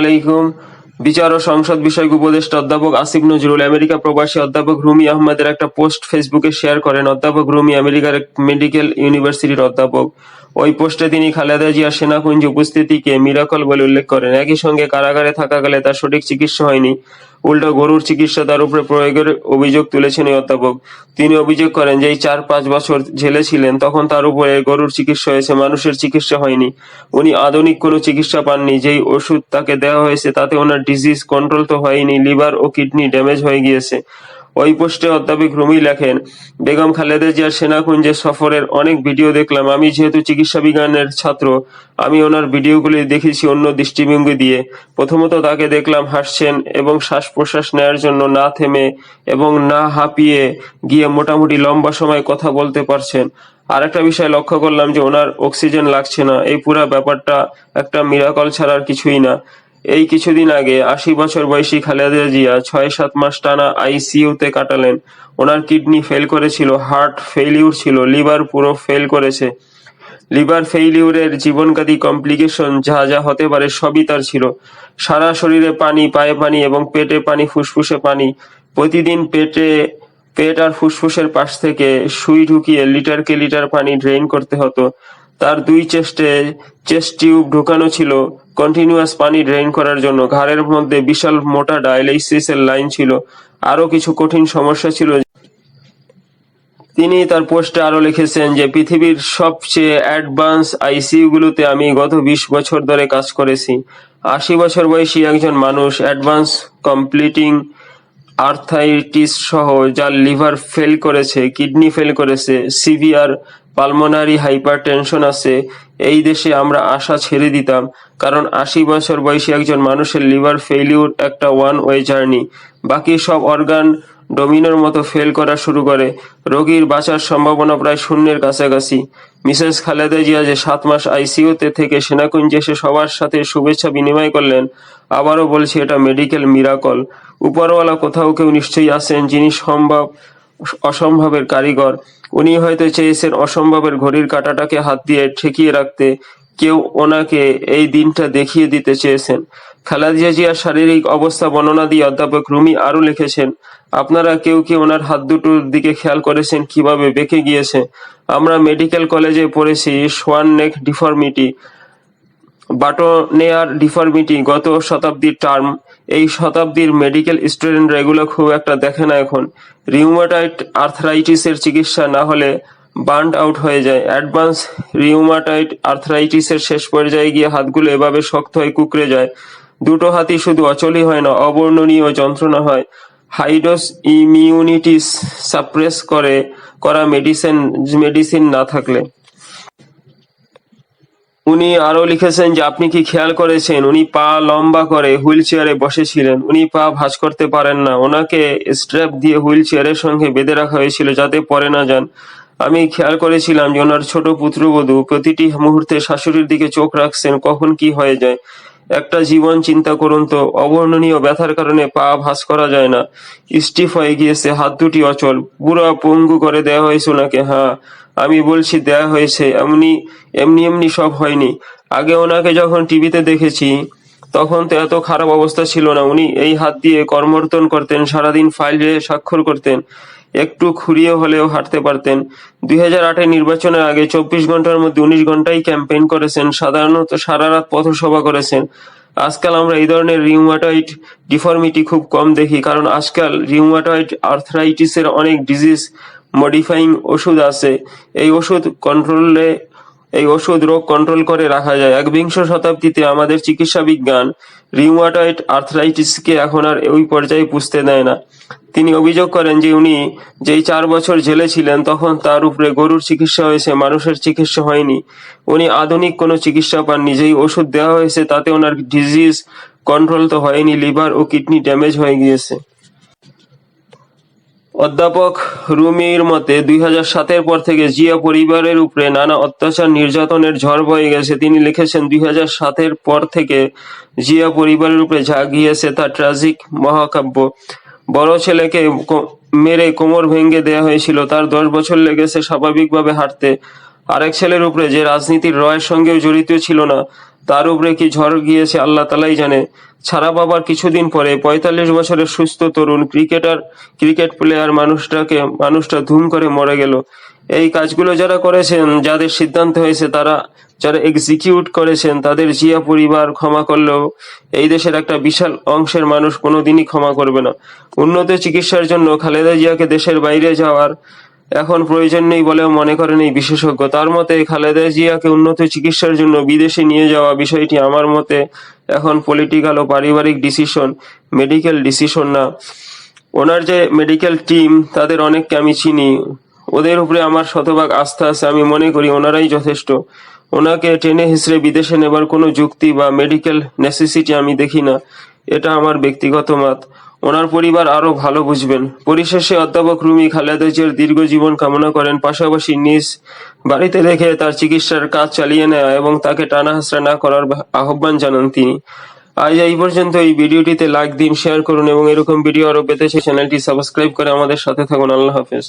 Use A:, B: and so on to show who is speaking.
A: আলাইকুম। বিচার ও সংসদ বিষয়ক উপদেষ্টা অধ্যাপক আসিফ নজরুল, আমেরিকা প্রবাসী অধ্যাপক রুমি আহমেদের একটা পোস্ট ফেসবুকে শেয়ার করেন অধ্যাপক রুমি, আমেরিকার মেডিকেল ইউনিভার্সিটির অধ্যাপক। ওই পোস্টে তিনি খালেদা জিয়ার সেনাকুঞ্জ উপস্থিতিকে মিরাকল বলে উল্লেখ করেন। একই সঙ্গে কারাগারে থাকাকালে তার সঠিক চিকিৎসা হয়নি। উল্টো গরুর চিকিৎসা তার উপরে প্রয়োগের অভিযোগ তুলেছেন এই অধ্যাপক। তিনি অভিযোগ করেন যে এই চার পাঁচ বছর ঝেলে ছিলেন, তখন তার উপরে গরুর চিকিৎসা হয়েছে, মানুষের চিকিৎসা হয়নি। উনি আধুনিক কোনো চিকিৎসা পাননি, যেই ওষুধ তাকে দেওয়া হয়েছে তাতে ওনার ডিজিজ কন্ট্রোল তো হয়নি লিভার ও কিডনি ড্যামেজ হয়ে গিয়েছে। ওই পোস্টে অধ্যাপক রুমি লেখেন, বেগম খালেদা জিয়ার সেনাকুঞ্জে সফরের অনেক ভিডিও দেখলাম। আমি যেহেতু চিকিৎসা বিজ্ঞানের ছাত্র, আমি ওনার ভিডিওগুলি দেখেছি অন্য দৃষ্টিভঙ্গি দিয়ে। প্রথমত তাকে দেখলাম হাসছেন এবং শ্বাস প্রশ্বাস নেওয়ার জন্য না থেমে এবং না হাঁপিয়ে গিয়ে মোটামুটি লম্বা সময় কথা বলতে পারছেন। আর একটা বিষয় লক্ষ্য করলাম যে ওনার অক্সিজেন লাগছে না। এই পুরা ব্যাপারটা একটা মিরাকল ছাড়ার কিছুই না। এই কিছুদিন আগে আশি বছর বয়সী খালেদা জিয়া ছয় সাত মাস টানা আইসিইউতে কাটালেন। ওনার কিডনি ফেল করেছিল, হার্ট ফেইলিউর ছিল, লিভার পুরো ফেল করেছে। লিভার ফেইলিউরের জীবনঘাতী কমপ্লিকেশন যা যা হতে পারে সবই তার ছিল। সারা শরীরে পানি, পায়ে পানি এবং পেটে পানি, ফুসফুসে পানি। প্রতিদিন পেটে, পেট আর ফুসফুসের পাশ থেকে সুই ঢুকিয়ে লিটারকে লিটার পানি ড্রেইন করতে হতো। তার দুই চেস্টে চেস্ট টিউব ঢোকানো ছিল। কন্টিনিউয়াস পানি ড্রেইন করার জন্য ঘাড়ের মধ্যে বিশাল মোটা ডায়ালাইসিসের লাইন ছিল। আরও কিছু কঠিন সমস্যা ছিল। তিনি তার পোস্টে আরও লিখেছেন যে, পৃথিবীর সবচেয়ে অ্যাডভান্স আইসিইউগুলোতে আমি গত বিশ বছর ধরে কাজ করেছি। আশি বছর বয়সী একজন মানুষ অ্যাডভান্স কমপ্লিটিং আর্থাইটিস সহ যার লিভার ফেল করেছে, কিডনি ফেল করেছে, সিভিয়ার পালমোনারি হাইপারটেনশন আছে, এই দেশে আমরা আশা ছেড়ে দিতাম, কারণ আশি বছর বয়সী একজন মানুষের লিভার ফেইলিউর একটা ওয়ান ওয়ে জার্নি। বাকি সব অর্গান ডোমিনোর মতো ফেল করা শুরু করে, রোগীর বাঁচার সম্ভাবনা প্রায় শূন্যের কাছাকাছি। মিসেস খালেদা জিয়া যে সাত মাস আইসিইউতে থেকে সেনাকুঞ্জে এসে সবার সাথে শুভেচ্ছা বিনিময় করলেন, আবারও বলছি এটা মেডিকেল মিরাকল। উপরওয়ালা কোথাও কেউ নিশ্চয়ই আছেন যিনি সম্ভব, অসম্ভবের কারিগর। উনি হয়তো চেয়েছেন অসম্ভবের ঘড়ির কাঁটাটাকে হাত দিয়ে ঠেকিয়ে রাখতে, কেউ ওনাকে এই দিনটা দেখিয়ে দিতে চেয়েছেন। খালাদিয়া জিয়ার শারীরিক অবস্থা বর্ণনা দিয়ে অধ্যাপক রুমি আরও লিখেছেন, আপনারা কেউ কি ওনার হাত দুটোর দিকে খেয়াল করেছেন কীভাবে বেঁকে গিয়েছে? আমরা মেডিকেল কলেজে পড়েছি, swan neck deformity. Boutonniere deformity গত শতাব্দীর টার্ম। এই শতাব্দীর মেডিকেল স্টুডেন্টরা এগুলো খুব একটা দেখে না এখন। রিউমাটয়েড আর্থরাইটিসের চিকিৎসা না হলে বার্নড আউট হয়ে যায়। অ্যাডভান্স রিউমাটয়েড আর্থরাইটিসের শেষ পর্যায়ে গিয়ে হাতগুলো এভাবে শক্ত হয়ে কুকড়ে যায়। দুটো হাতই শুধু অচলই হয় না, অবর্ণনীয় যন্ত্রণা হয়। হাইডোস ইমিউনিটিস সাপ্রেস করে, করা মেডিসিন মেডিসিন না থাকলে। উনি আরও লিখেছেন যে, আপনি কি খেয়াল করেছেন? উনি পা লম্বা করে হুইল চেয়ারে বসেছিলেন। উনি পা ভাঁজ করতে পারেন না। ওনাকে স্ট্র্যাপ দিয়ে হুইল চেয়ারের সঙ্গে বেঁধে রাখা হয়েছিল, যাতে পরে না যান। আমি খেয়াল করেছিলাম যে, ওনার ছোট পুত্রবধূ প্রতিটি মুহূর্তে শাশুড়ির দিকে চোখ রাখছেন, কখন কি হয়ে যায়। একটা জীবন চিন্তা করুন তো। অবর্ণনীয় ব্যথার কারণে পা ভাঁজ করা যায় না। স্টিফ হয়ে গিয়েছে, হাত দুটি অচল। পুরো পঙ্গু করে দেওয়া হয়েছে ওনাকে হ্যাঁ আমি বলছি দেয়া হয়েছে, এমনি এমনি এমনি সব হয়নি। আগে ওনাকে যখন টিভিতে দেখেছি, তখন তো এত খারাপ অবস্থা ছিল না। উনি এই হাত দিয়ে কর্মর্তন করতেন, সারাদিন ফাইলে স্বাক্ষর করতেন। একটু খুঁড়িয়ে হলেও হাঁটতে পারতেন। দুই হাজার আটের নির্বাচনের আগে চব্বিশ ঘণ্টার মধ্যে উনিশ ঘন্টাই ক্যাম্পেইন করেছেন, সাধারণত সারা রাত পথসভা করেছেন। আজকাল আমরা এই ধরনের রিউমাটয়েড ডিফর্মিটি খুব কম দেখি, কারণ আজকাল রিউমাটয়েড আর্থরাইটিসের অনেক ডিজিজ মডিফাইং ওষুধ আছে। এই ওষুধ কন্ট্রোলে এই ওষুধ রোগ কন্ট্রোল করে রাখা যায়। একবিংশ শতাব্দীতে আমাদের চিকিৎসা বিজ্ঞান রিউমাটয়েড আর্থরাইটিসকে এখন আর ওই পর্যায়ে পুষতে দেয় না। তিনি অভিযোগ করেন যে উনি যেই চার বছর জেলে ছিলেন, তখন তার উপরে গরুর চিকিৎসা হয়েছে, মানুষের চিকিৎসা হয়নি। উনি আধুনিক কোনো চিকিৎসা পাননি। যেই ওষুধ দেওয়া হয়েছে, তাতে ওনার ডিজিজ কন্ট্রোল তো হয়নি লিভার ও কিডনি ড্যামেজ হয়ে গিয়েছে। অধ্যাপক রুমির মতে দুই হাজার সাতের পর থেকে জিয়া পরিবারের উপরে নানা অত্যাচার, নির্যাতনের ঝড় বয়ে গেছে। তিনি লিখেছেন, দুই হাজার সাতের পর থেকে জিয়া পরিবারের উপরে যা গিয়েছে, তা ট্রাজিক মহাকাব্য। বড় ছেলেকে মেরে কোমর ভেঙে দেয়া হয়েছিল, তার দশ বছর লেগেছে, স্বাভাবিকভাবে হাঁটতে। আরেক ছেলের উপরে যে রাজনীতির রয়ের সঙ্গেও জড়িত ছিল না তার উপরে কি ঝড় গিয়েছে আল্লাহ তালাই জানে। ছাড়া বাবার কিছুদিন পরে পঁয়তাল্লিশ বছরের সুস্থ তরুণ ক্রিকেটার, ক্রিকেট প্লেয়ার মানুষটাকে, মানুষটা ধুম করে মরে গেল। এই কাজগুলো যারা করেছেন, যাদের সিদ্ধান্ত হয়েছে তারা, যারা এক্সিকিউট করেছেন, তাদের জিয়া পরিবার ক্ষমা করলেও এই দেশের একটা বিশাল অংশের মানুষ কোনোদিনই ক্ষমা করবে না। উন্নত চিকিৎসার জন্য খালেদা জিয়াকে দেশের বাইরে যাওয়ার এখন প্রয়োজন নেই বলেও মনে করেন এই বিশেষজ্ঞ। তার মতে, খালেদা জিয়াকে উন্নত চিকিৎসার জন্য বিদেশে নিয়ে যাওয়া বিষয়টি আমার মতে এখন পলিটিক্যাল ও পারিবারিক ডিসিশন মেডিকেল ডিসিশন না। ওনার যে মেডিকেল টিম তাদের অনেককে আমি চিনি। ওদের উপরে আমার শতভাগ আস্থা আছে, আমি মনে করি ওনারাই যথেষ্ট। ওনাকে টেনে হিসড়ে বিদেশে নেবার কোনো যুক্তি বা মেডিকেল নেসেসিটি আমি দেখি না। এটা আমার ব্যক্তিগত মত। ওনার পরিবার আরও ভালো বুঝবেন। পরিশেষে অধ্যাপক রুমি খালেদা জিয়ার দীর্ঘ জীবন কামনা করেন। পাশাপাশি নিজ বাড়িতে রেখে তার চিকিৎসার কাজ চালিয়ে নেওয়া এবং তাকে টানা হাসরা না করার আহ্বান জানান তিনি। আজ এই পর্যন্ত এই ভিডিওটিতে লাইক দিন, শেয়ার করুন এবং এরকম ভিডিও আরও পেতে চ্যানেলটি সাবস্ক্রাইব করে আমাদের সাথে থাকুন। আল্লাহ হাফেজ।